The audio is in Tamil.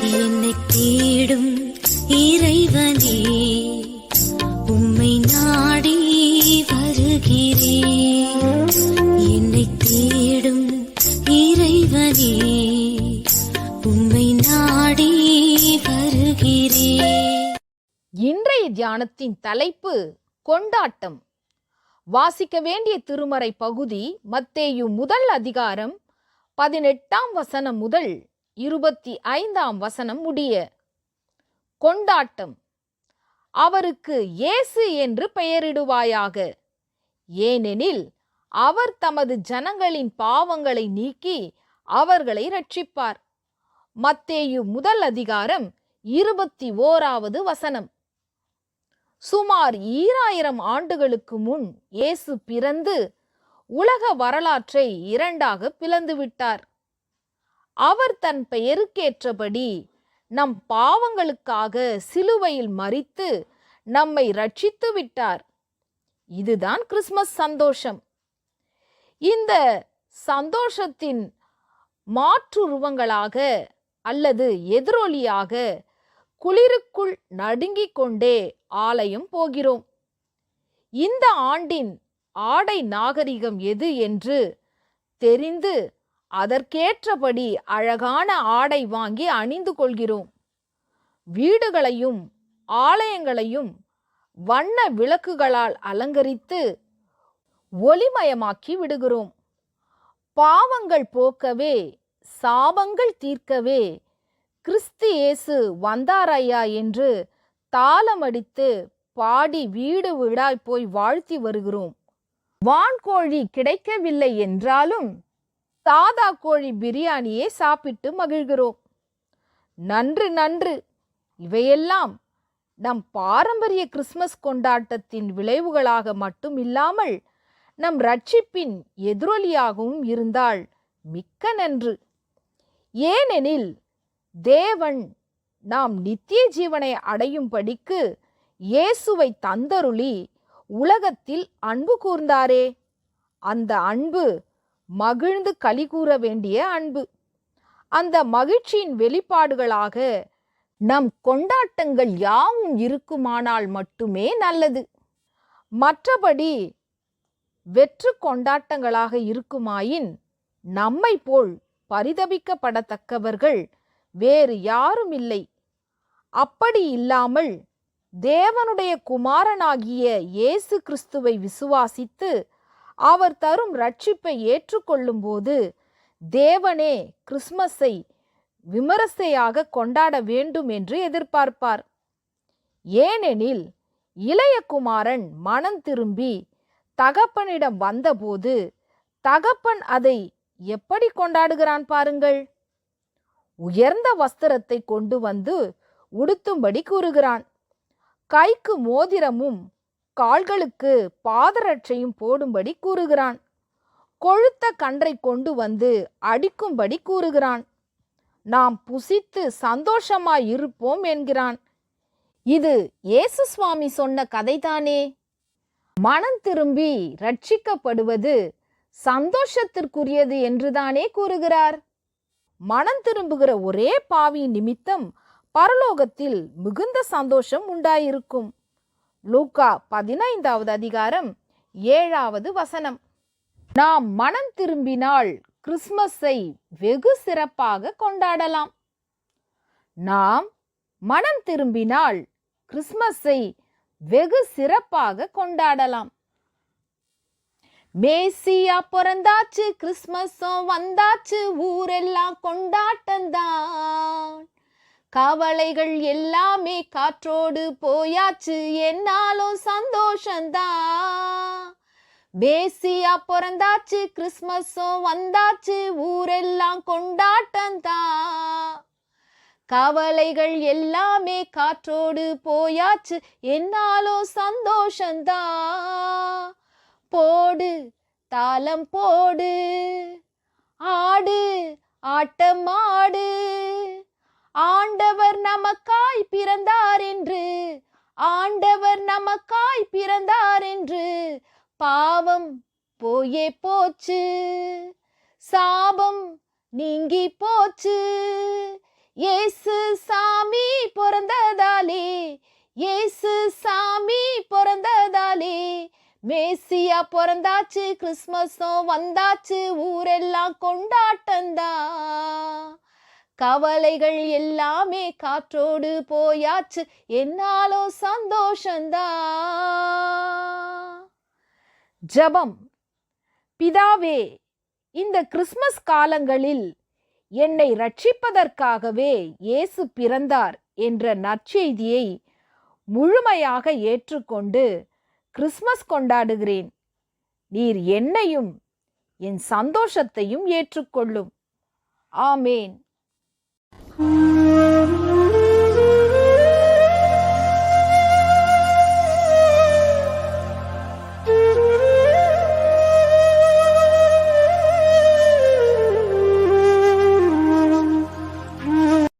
என்னை தேடும் இறைவனே உம்மை நாடி வருகிறேன். என்னை தேடும் இறைவனே உம்மை நாடி வருகிறேன். இன்றைய தியானத்தின் தலைப்பு கொண்டாட்டம். வாசிக்க வேண்டிய திருமறை பகுதி மத்தேயு முதல் அதிகாரம் பதினெட்டாம் வசனம் முதல் இருபத்தி ஐந்தாம் வசனம் முடிய கொண்டாட்டம் அவருக்கு இயேசு என்று பெயரிடுவாயாக. ஏனெனில் அவர் தமது ஜனங்களின் பாவங்களை நீக்கி அவர்களை ரட்சிப்பார் மத்தேயு முதல் அதிகாரம் இருபத்தி ஓராவது வசனம். சுமார் ஈராயிரம் ஆண்டுகளுக்கு முன் இயேசு பிறந்து உலக வரலாற்றை இரண்டாக பிளந்து விட்டார் அவர் தன் பெயருக்கேற்றபடி நம் பாவங்களுக்காக சிலுவையில் மறித்து நம்மை ரட்சித்து விட்டார். இதுதான் கிறிஸ்மஸ் சந்தோஷம். இந்த சந்தோஷத்தின் மாற்றுருவங்களாக அல்லது எதிரொலியாக குளிருக்குள் நடுங்கிக் கொண்டே ஆலயம் போகிறோம். இந்த ஆண்டின் ஆடை நாகரிகம் எது என்று தெரிந்து அதற்கேற்றபடி அழகான ஆடை வாங்கி அணிந்து கொள்கிறோம். வீடுகளையும் ஆலயங்களையும் வண்ண விளக்குகளால் அலங்கரித்து ஒளிமயமாக்கி விடுகிறோம். பாவங்கள் போக்கவே சாபங்கள் தீர்க்கவே கிறிஸ்து இயேசு வந்தாரையா என்று தாளமடித்து பாடி வீடு வீடாய் போய் வாழ்த்தி வருகிறோம். வான்கோழி கிடைக்கவில்லை என்றாலும் சாதா கோழி பிரியாணியே சாப்பிட்டு மகிழ்கிறோம். நன்று நன்று. இவையெல்லாம் நம் பாரம்பரிய கிறிஸ்மஸ் கொண்டாட்டத்தின் விளைவுகளாக மட்டும் இல்லாமல் நம் ரட்சிப்பின் எதிரொலியாகவும் இருந்தால் மிக்க நன்று. ஏனெனில் தேவன் நாம் நித்திய ஜீவனை அடையும்படிக்கு இயேசுவை தந்தருளி உலகத்தில் அன்பு கூர்ந்தாரே. அந்த அன்பு மகிழ்ந்து களி கூற வேண்டிய அன்பு. அந்த மகிழ்ச்சியின் வெளிப்பாடுகளாக நம் கொண்டாட்டங்கள் யாவும் இருக்குமானால் மட்டுமே நல்லது. மற்றபடி வெற்று கொண்டாட்டங்களாக இருக்குமாயின் நம்மை போல் பரிதபிக்கப்படத்தக்கவர்கள் வேறு யாரும் இல்லை. அப்படி இல்லாமல் தேவனுடைய குமாரனாகிய இயேசு கிறிஸ்துவை விசுவாசித்து அவர் தரும் ரட்சிப்பை ஏற்றுக்கொள்ளும்போது தேவனே கிறிஸ்மஸை விமரிசையாக கொண்டாட வேண்டும் என்று எதிர்பார்ப்பார். ஏனெனில் இளையகுமாரன் மனம் திரும்பி தகப்பனிடம் வந்தபோது தகப்பன் அதை எப்படி கொண்டாடுகிறான் பாருங்கள். உயர்ந்த வஸ்திரத்தை கொண்டு வந்து உடுத்தும்படி கூறுகிறான். கைக்கு மோதிரமும் கால்களுக்கு பாதரட்சையும் போடும்படி கூறுகிறான். கொழுத்த கன்றை கொண்டு வந்து அடிக்கும்படி கூறுகிறான். நாம் புசித்து சந்தோஷமாய் இருப்போம் என்கிறான். இது இயேசு சுவாமி சொன்ன கதைதானே? மனம் திரும்பி ரட்சிக்கப்படுவது சந்தோஷத்திற்குரியது என்றுதானே கூறுகிறார். மனம் திரும்புகிற ஒரே பாவி நிமித்தம் பரலோகத்தில் மிகுந்த சந்தோஷம் உண்டாயிருக்கும். லூக்கா பதினைந்தாவது அதிகாரம் ஏழாவது வசனம். நாம் மனம் திரும்பினால் கிறிஸ்மஸை வெகு சிறப்பாக கொண்டாடலாம். நாம் மனம் திரும்பினால் கிறிஸ்மஸை வெகு சிறப்பாக கொண்டாடலாம். மேசியா பிறந்தாச்சு கிறிஸ்மஸும் வந்தாச்சு ஊரெல்லாம் கொண்டாட்டந்தான் கவலைகள் எல்லாமே காற்றோடு போயாச்சு. என்னாலும் சந்தோஷந்தான் பேசியா பிறந்தாச்சு கிறிஸ்மஸும் வந்தாச்சு ஊரெல்லாம் கொண்டாட்டந்தான் கவலைகள் எல்லாமே காற்றோடு போயாச்சு என்னாலும் சந்தோஷந்தான் போடு தாளம் போடு ஆடு ஆட்டம் ஆண்டவர் நமக்காய் பிறந்தார் என்று ஆண்டவர் நமக்காய் பிறந்தார் என்று பாவம் போயே போச்சு சாபம் நீங்கி போச்சு. இயேசு சாமி பிறந்ததாலே இயேசு சாமி பிறந்ததாலே மேசியா பிறந்தாச்சு கிறிஸ்மஸும் வந்தாச்சு ஊரெல்லாம் கொண்டாட்டந்தா. கவலைகள் எல்லாமே காற்றோடு போயாச்சு. என்னாலோ சந்தோஷந்தா. ஜபம். பிதாவே இந்த கிறிஸ்மஸ் காலங்களில் என்னை ரட்சிப்பதற்காகவே இயேசு பிறந்தார் என்ற நற்செய்தியை முழுமையாக ஏற்றுக்கொண்டு கிறிஸ்மஸ் கொண்டாடுகிறேன். நீர் என்னையும் என் சந்தோஷத்தையும் ஏற்றுக்கொள்ளும். ஆமேன். Mm-hmm.